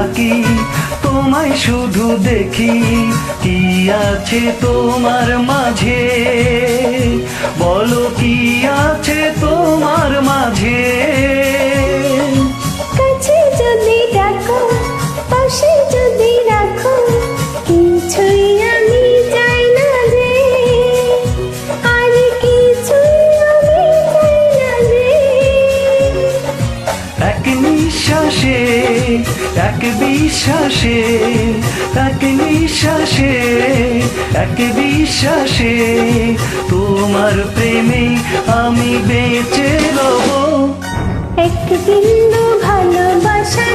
থাকি তোমায় শুধু দেখি কি আছে তোমার মাঝে? বলো কি আছে তোমার নিঃশ্বাসে, এক বিশ্বাসে, এক নিঃশ্বাসে, এক বিশ্বাসে তোমার প্রেমে আমি বেঁচে রব। এক বিন্দু ভালোবাসা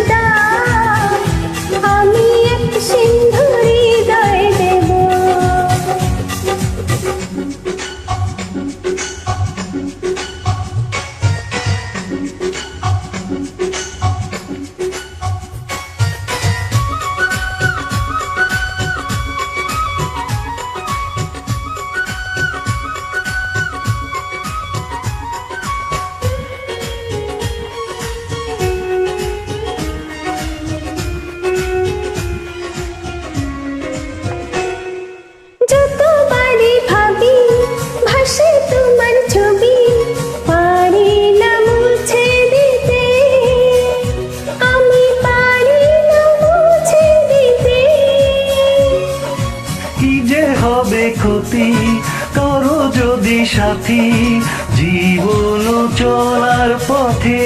হবে ক্ষতি করো যদি সাথী। জীবন চলার পথে